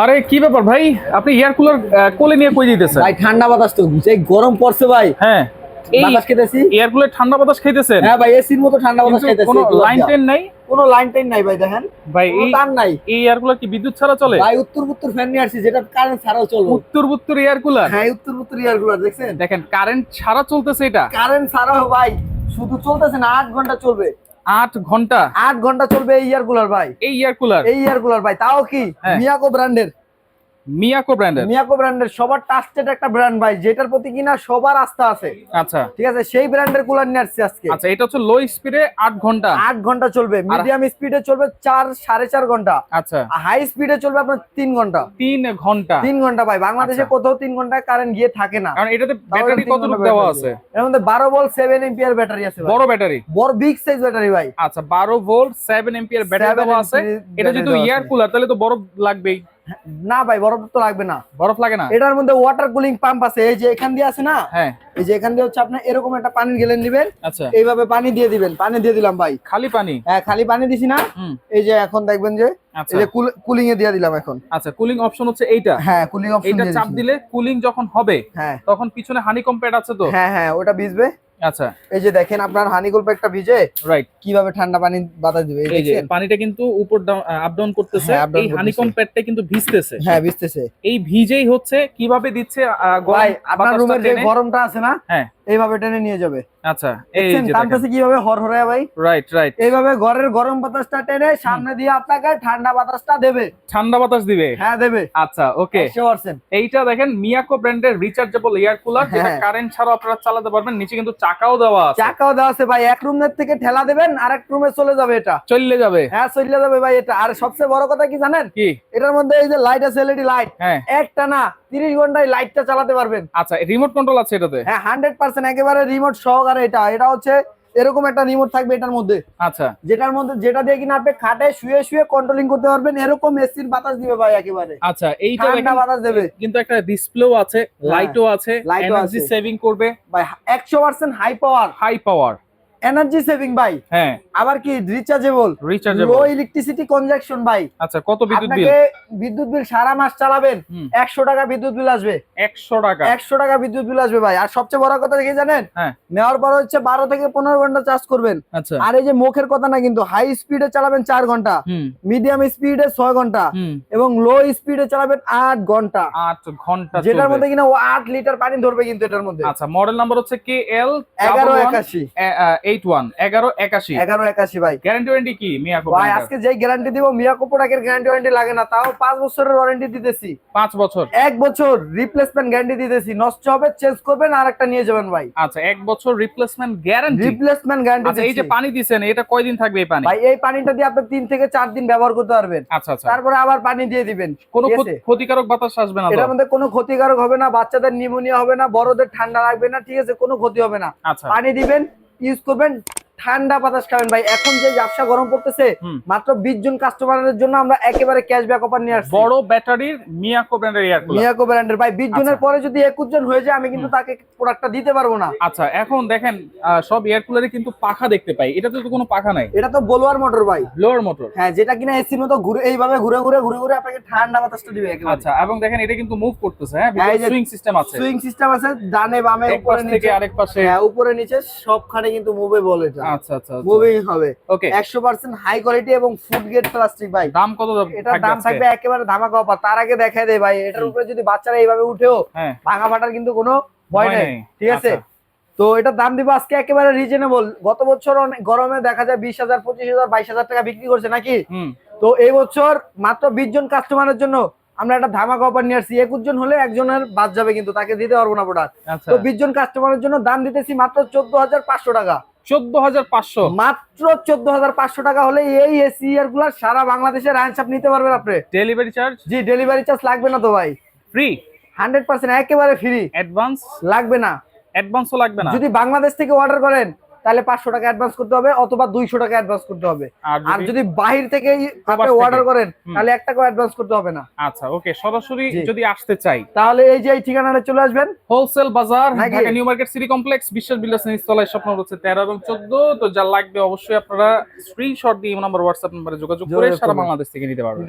আরে কি ব্যাপার ভাই? আপনি এয়ার কুলার কোলে নিয়ে কই দিতেছেন? ভাই ঠান্ডা বাতাস তো যে গরম পড়ছে ভাই। হ্যাঁ। এই বাতাস খেতেছি? এয়ার কুলার ঠান্ডা বাতাস খাইতেছেন? হ্যাঁ ভাই এসির মতো ঠান্ডা বাতাস খাইতেছি কোনো লাইন টেন নাই? কোনো লাইন টাইন নাই ভাই দেখেন। ভাই এই তার নাই। এই এয়ার কুলার কি বিদ্যুৎ ছাড়া চলে? ভাই উত্তর উত্তর ফ্যান নিয়ে আসছি যেটা কারেন্ট ছাড়াও চলবে। উত্তর উত্তর এয়ার কুলার হ্যাঁ উত্তর উত্তর এয়ার কুলার দেখছেন? দেখেন কারেন্ট ছাড়া চলতেছে এটা। কারেন্ট ছাড়াও ভাই শুধু চলতেছে না আট ঘণ্টা চলবে। আট ঘণ্টা? আট ঘণ্টা চলবে এই ইয়ার কুলার ভাই। এই ইয়ার কুলার? এই ইয়ার কুলার ভাই তাও কি? হ্যাঁ। মিয়াকো ব্র্যান্ডের। মিয়াকো ব্র্যান্ডের মিয়াকো ব্র্যান্ডের সবার ট্রাস্টেড একটা ব্র্যান্ড ভাই যেটার প্রতি কিনা সবার আস্থা আছে। আচ্ছা। ঠিক আছে সেই ব্র্যান্ডের কুলার নিয়ে আসছি আজকে। আচ্ছা এটা হচ্ছে লো স্পিডে আট ঘণ্টা। আট ঘণ্টা চলবে মিডিয়াম স্পিডে চলবে চার সাড়ে চার ঘণ্টা। আচ্ছা। হাই স্পিডে চলবে আপনার তিন ঘণ্টা। তিন ঘণ্টা। তিন ঘণ্টা ভাই বাংলাদেশে আচ্ছা। কোথাও তিন ঘন্টায় কারেন্ট গিয়ে থাকে না। কারণ এটাতে ব্যাটারি কতটুকু দেওয়া আছে? এর মধ্যে বারো বল সেভেন এম্পিয়ার ব্যাটারি আছে। বড় ব্যাটারি বড় বিগ সাইজ ব্যাটারি ভাই। আচ্ছা বারো ভোল্ট সেভেন এম্পিয়ার ব্যাটারি দেওয়া আছে। এটা যেহেতু এয়ার কুলার তাহলে তো বরফ লাগবেই। না ভাই বরফ তো লাগবে না। বরফ লাগে না? এটার মধ্যে ওয়াটার কুলিং পাম্প আছে এই যে এখান দিয়ে আছে না? হ্যাঁ। এই যে এখান দিয়ে হচ্ছে আপনি এরকম একটা পানি গেলেন দিবেন আচ্ছা। এইভাবে পানি দিয়ে দিবেন পানি দিয়ে দিলাম ভাই। খালি পানি? হ্যাঁ খালি পানি দিছি না। এই যে এখন দেখবেন যে আচ্ছা। এই যে কুলিং এ দিয়ে দিলাম এখন। আচ্ছা কুলিং অপশন হচ্ছে এইটা? হ্যাঁ কুলিং অপশন দিয়ে চাপ দিলে কুলিং যখন হবে হ্যাঁ। তখন পিছনে হানিকম প্যাড আছে তো? হ্যাঁ হ্যাঁ ওটা ভিজবে। আচ্ছা। এই যে দেখেন আপনার হানিকুল একটা ভিজে রাইট কীভাবে ঠান্ডা পানি বাতাস দিবে এই যে পানিটা কিন্তু উপর আপ ডাউন করতেছে হ্যাঁ, এই। হানিকম প্যাডটা কিন্তু ভিজতেছে। হ্যাঁ ভিজতেছে। এই ভিজেই হচ্ছে কীভাবে দিচ্ছে আপনার রুমের যে গরমটা আছে না হ্যাঁ। এইভাবে টেনে নিয়ে যাবে। আচ্ছা এই যে টানতেছে কীভাবে হরহরায় ভাই? রাইট রাইট এইভাবে ঘরের গরম বাতাসটা টেনে সামনে দিয়ে আপনাকে ঠান্ডা বাতাসটা দেবে। ঠান্ডা বাতাস দিবে? হ্যাঁ দেবে। আচ্ছা ওকে 100% আচ্ছা, এইটা দেখেন মিয়াকো ব্র্যান্ডের রিচার্জেবল এয়ার কুলার যেটা হ্যাঁ। কারেন্ট ছাড়া আপনারা চালাতে পারবেন নিচে কিন্তু চাকাও দেওয়া আছে। চাকাও দেওয়া আছে ভাই এক রুমের থেকে ঠেলা দেবেন আরেক রুমে চলে যাবে এটা। চলে যাবে। হ্যাঁ চলে যাবে ভাই এটা। আর সবচেয়ে বড় কথা কি জানেন? কি? এটার মধ্যে এই যে লাইট আছে এলইডি লাইট হ্যাঁ। একটা না 30 ঘন্টায় লাইটটা চালাতে পারবেন। আচ্ছা রিমোট কন্ট্রোল আছে এটাতে? হ্যাঁ 100% পারছেন একেবারে রিমোট সহকারে এটা। এটা হচ্ছে এরকম একটা রিমোট থাকবে এটার মধ্যে। আচ্ছা। যেটার মধ্যে যেটা দিয়ে কিনা আপনি খাটে শুয়ে শুয়ে কন্ট্রোলিং করতে পারবেন। এরকম এসির বাতাস দিবে ভাই একেবারে। আচ্ছা এইটা একটা বাতাস দেবে। কিন্তু একটা ডিসপ্লেও আছে হ্যাঁ, লাইটও আছে এনার্জি সেভিং করবে। ভাই 100% high power high power energy saving ভাই। হ্যাঁ। আবার কি rechargeable rechargeable low electricity consumption ভাই। আচ্ছা কত বিদ্যুৎ বিল? আপনাকে বিদ্যুৎ বিল সারা মাস চালাবেন হুম। একশো টাকা বিদ্যুৎ বিল আসবে। একশো টাকা। একশো টাকা বিদ্যুৎ বিল আসবে ভাই। আর সবচেয়ে বড় কথা কি জানেন? হ্যাঁ। নেওয়ার পর হচ্ছে বারো থেকে পনেরো ঘণ্টা চার্জ করবেন। আচ্ছা। আর এই যে মুখের কথা না কিন্তু হাই স্পিডে চালাবেন চার ঘণ্টা। মিডিয়াম স্পিডে ছয় ঘণ্টা। এবং লো স্পিডে চালাবেন আট ঘণ্টা। আট ঘণ্টা যেটার মধ্যে কিনা ও আট লিটার পানি ধরবে কিন্তু এটার মধ্যে। আচ্ছা মডেল নাম্বার হচ্ছে কে এল এগারো একাশি। এইট ওয়ান এগারো একাশি। এগারো একাশি ভাই। গ্যারান্টি ওয়ারেন্টি কি মিয়াকো ভাই আজকে যেই গ্যারান্টি দিব মিয়াকো প্রোডাক্টের গ্যারান্টি ওয়ারেন্টি লাগে না তাও পাঁচ বছরের ওয়ারেন্টি দিতেছি। পাঁচ বছর। এক বছর রিপ্লেসমেন্ট গ্যারান্টি দিতেছি নষ্ট হবে চেঞ্জ করবেন আর একটা নিয়ে যাবেন ভাই। আচ্ছা এক বছর রিপ্লেসমেন্ট গ্যারান্টি রিপ্লেসমেন্ট গ্যারান্টি এই যে পানি দিছেন এটা কয়দিন থাকবে এই পানি? ভাই এই পানিটা দিয়ে আপনি তিন থেকে চার দিন ব্যবহার করতে পারবেন। আচ্ছা আচ্ছা। তারপরে আবার পানি দিয়ে দিবেন। কোনো? ক্ষতিকারক বাতাস আসবে না এটার মধ্যে কোনো ক্ষতিকারক হবে না বাচ্চাদের নিউমোনিয়া হবে না বড়দের ঠান্ডা লাগবে না ঠিক আছে? কোনো ক্ষতি হবে না। আচ্ছা। পানি দিবেন ইউজ করবেন ঠান্ডা বাতাস খাবেন ভাই। এখন যে ব্যবসা গরম পড়তেছে মাত্র বিশ জন কাস্টমারের জন্য আমরা একেবারে ক্যাশব্যাক অফার নিয়ে আসছি। বড় ব্যাটারির মিয়াকো ব্র্যান্ডের এয়ার কুলার মিয়াকো ব্র্যান্ডের। ভাই বিশ জনের আচ্ছা। পরে যদি একুশ জন হয়ে যায় আমি কিন্তু তাকে প্রোডাক্টটা দিতে পারব না। আচ্ছা এখন দেখেন সব এয়ার কুলারে কিন্তু পাখা দেখতে পাই। এটাতে তো কোনো পাখা নাই। এটা তো বলোয়ার মোটর ভাই। লোয়ার মোটর হ্যাঁ যেটা কিনা এসির মতো ঘুরে এইভাবে ঘুরে ঘুরে ঘুরে ঘুরে আপনাকে ঠান্ডা বাতাসটা দিবে একেবারে। আচ্ছা এবং দেখেন এটা কিন্তু মুভ করতেছে হ্যাঁ? হ্যাঁ, সুইং সিস্টেম আছে। সুইং সিস্টেম আছে ডানে বামে উপরে নিচে। আরেক পাশে। হ্যাঁ উপরে নিচে সবখানে কিন্তু মুভেবল এটা। আচ্ছা আচ্ছা মুভিং হবে। ওকে একশো পার্সেন্ট হাই কোয়ালিটি এবং ফুড গ্রেড প্লাস্টিক ভাই। দাম কত থাকবে দাম থাকবে একেবারে ধামাকা অফার তার আগে দেয় ভাই এটার উপরে যদি বাচ্চারা এইভাবে উঠেও হ্যাঁ। ভাঙা ফাটার কিন্তু কোনো ভয় নেই। ঠিক আছে? আচ্ছা। তো এটার দাম দিব আজকে একেবারে রিজনেবল গত বছর গরমে দেখা যায় বিশ হাজার পঁচিশ হাজার বাইশ হাজার টাকা বিক্রি করছে নাকি? তো এই বছর মাত্র বিশ জন কাস্টমারের জন্য আমরা একটা ধামাকা অফার নিয়ে আসছি। একুশ জন হলে একজনের বাদ যাবে কিন্তু তাকে দিতে পারব না প্রোডাক্ট আচ্ছা। তো বিশ জন কাস্টমারের জন্য দাম দিতেছি মাত্র চোদ্দ হাজার পাঁচশো টাকা। চোদ্দ হাজার পাঁচশো। মাত্র চোদ্দ হাজার পাঁচশো টাকা হলে এই এসি ইয়ারগুলা সারা নিতে পারবেন আপনি। ডেলিভারি চার্জ জি ডেলিভারি চার্জ লাগবে না তো ভাই। ফ্রি হান্ড্রেড পার্সেন্ট একেবারে ফ্রি অ্যাডভান্স লাগবে না। অ্যাডভান্সও লাগবে না? যদি বাংলাদেশ থেকে অর্ডার করেন তাহলে পাঁচশো টাকা অ্যাডভান্স করতে হবে অথবা দুইশো টাকা অ্যাডভান্স করতে হবে। আর যদি বাহির থেকে আপনি অর্ডার করেন তাহলে এক টাকাও অ্যাডভান্স করতে হবে না। আচ্ছা ওকে সরাসরি যদি আসতে চাই। তাহলে এই যে এই ঠিকানাটা চলে আসবেন। হোলসেল বাজার? Dhaka new market city complex Biswas builders নিচতলায় স্বপ্ন হচ্ছে তেরো এবং চোদ্দ। তো যা লাগবে অবশ্যই আপনারা স্ক্রিনশট দিয়ে এই নাম্বার হোয়াটসঅ্যাপ নাম্বারে যোগাযোগ করে সারা বাংলাদেশ থেকে নিতে পারবেন।